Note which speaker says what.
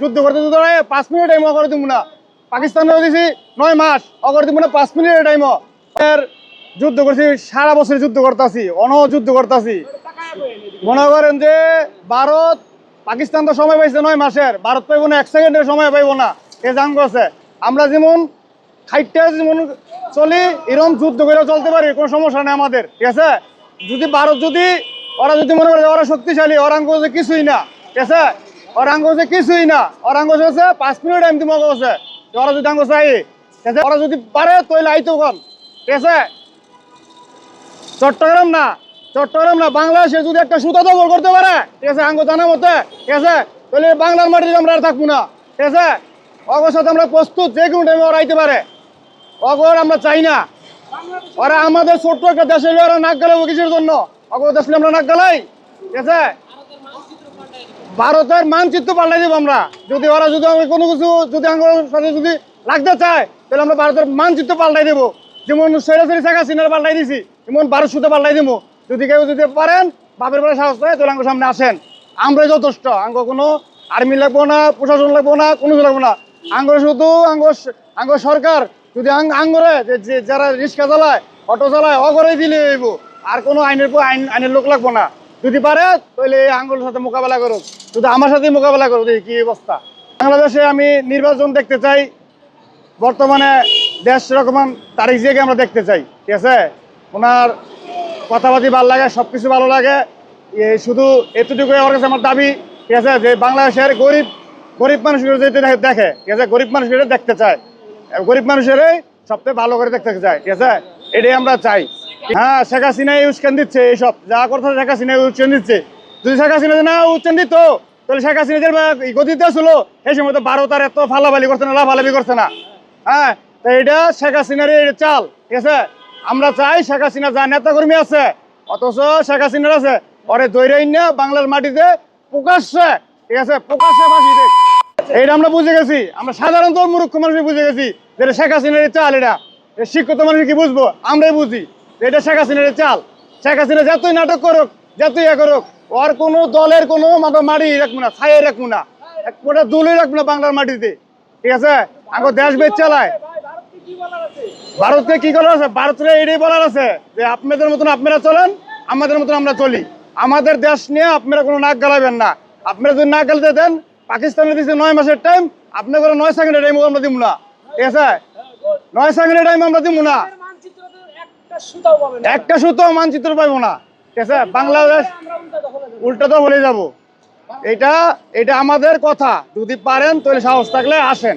Speaker 1: যুদ্ধ করতে যুদ্ধ পাঁচ মিনিট টাইম অগর দিব না। পাকিস্তানে দিছি নয় মাস অগর দিব না, পাঁচ মিনিটের টাইম যুদ্ধ করছি, সারা বছর যুদ্ধ করতেছি অন যুদ্ধ করতেছি। মনে করেন যে ভারত, পাকিস্তান তো সময় পাইছে নয় মাসের, ভারত পাইব না, এক সেকেন্ডের সময় পাইব না। এ জান করছে আমরা যেমন খাইটে যেমন চলি এরকম যুদ্ধ করে চলতে পারি, কোনো সমস্যা নেই আমাদের, ঠিক আছে? যদি ভারত যদি, ওরা যদি মনে করে ওরা শক্তিশালী যে কিছুই না, ঠিক আছে? ওরাঙ্গ যে কিছুই না। ওরাঙ্গ হচ্ছে পাঁচ মিনিট টাইম দিব আছে। ওরা যদি আঙ্গ চাই ওরা যদি পারে তাহলে আইতো কন ঠিক চট্টগ্রাম না চট্টগ্রাম না, বাংলাদেশে যদি একটা সুতা দখল করতে পারে, ঠিক আছে, আঙ্গ জানা মতে, ঠিক আছে? তাহলে বাংলার মাটিতে আমরা আর থাকব না। ঠিক আছে? অগর সাথে আমরা প্রস্তুত, যে কোনো টাইমে ওরা আইতে পারে। অগর আমরা চাই না। ওরা আমাদের ছোট্ট একটা দেশে ওরা নাক গালাবো কিসের জন্য? অগর দেশে আমরা নাক গালাই? ঠিক আছে? ভারতের মানচিত্র পাল্টাই দেবো আমরা। যদি ওরা যদি কোনো কিছু যদি সাথে যদি লাগতে চায়, তাহলে আমরা ভারতের মানচিত্র পাল্টাই দেবো। যেমন সরাসরি শেখ হাসিনার পাল্টাই দিছি, যেমন ভারত সুতো পাল্টাই দেবো। যদি কেউ যদি পারেন, বাপের বেলা সাহস করে তাহলে সামনে আসেন। আমরাই যথেষ্ট। আঙ্গ কোনো আর্মি লাগবো না, প্রশাসন লাগবো না, কোনো কিছু লাগবো না। আঙ্গর শুধু আঙ্গ আঙ্গ সরকার। যদি আঙ্গরে যে যারা রিক্সা চালায়, অটো চালায় অগরেই দিলে আর কোনো আইনের আইন আইনের লোক লাগবো না। যদি পারে, তাহলে এই আঙ্গুলের সাথে মোকাবেলা করুক। যদি আমার সাথে মোকাবেলা করুক, দেখি কি অবস্থা। বাংলাদেশে আমি নির্বাচন দেখতে চাই। বর্তমানে দেশ রকমান তারিখ জিয়াকে আমরা দেখতে চাই, ঠিক আছে? ওনার কথাবার্তি ভালো লাগে সব কিছু ভালো লাগে। শুধু এতটুকু আমার কাছে আমার দাবি, ঠিক আছে? যে বাংলাদেশের গরিব গরিব মানুষগুলো যদি দেখে- দেখে, ঠিক আছে? গরিব মানুষগুলো দেখতে চায়। গরিব মানুষেরই সবথেকে ভালো করে দেখতে চায়, ঠিক আছে? এটাই আমরা চাই। হ্যাঁ শেখ হাসিনা উস্কান দিচ্ছে, এইসব। যা করতে শেখ হাসিনা উচ্চান দিচ্ছে। যদি শেখ হাসিনা না উচ্চান দিত, তাহলে শেখ হাসিনা যে গতিতে ছিল, সেই সময় তো ভারত আর এত ফালাফালি করছে না, লাফালাফি করছে না। হ্যাঁ তো এটা শেখ হাসিনার চাল, ঠিক আছে? আমরা চাই শেখ হাসিনা যা নেতা কর্মী আছে, অথচ শেখ হাসিনার আছে, ওরে দৈরাই না বাংলার মাটিতে প্রকাশ্যে, ঠিক আছে? প্রকাশ্যে ফাঁসি দেখ এইটা আমরা বুঝে গেছি। আমরা সাধারণত মূর্খ মানুষ বুঝে গেছি যে এটা শেখ হাসিনার চাল এটা। শিক্ষিত মানুষ কি বুঝব? আমরাই বুঝি। এটা শেখ হাসিনার চাল। শেখ হাসিনা যতই নাটক করুক, যতই ইয়ে করুক, ওর কোনো দলের কোনো মারি রাখব না ছায়ে রাখব না। এক ফোঁটা দুলই রাখব না বাংলার মাটিতে। ঠিক আছে? আগে দেশ বেচ চালায়। ভারতকে কি করার আছে? ভারতের এটাই বলার আছে যে আপনাদের মতন আপনারা চলেন, আমাদের মতন আমরা চলি। আমাদের দেশ নিয়ে আপনারা কোনো নাক গালাবেন না। আপনারা যদি নাক গালতে দেন, পাকিস্তানের দিচ্ছে নয় মাসের টাইম আপনাদের নয় সেকেন্ডের টাইম আমরা দিব না। ঠিক আছে? নয় সেকেন্ডের টাইম আমরা দিব না।
Speaker 2: একটা সুতাও
Speaker 1: মানচিত্র পাইবো না। ঠিক আছে? বাংলাদেশ উল্টা। তো বলে যাব। এটা এটা আমাদের কথা। যদি পারেন তাহলে সাহস থাকলে আসেন।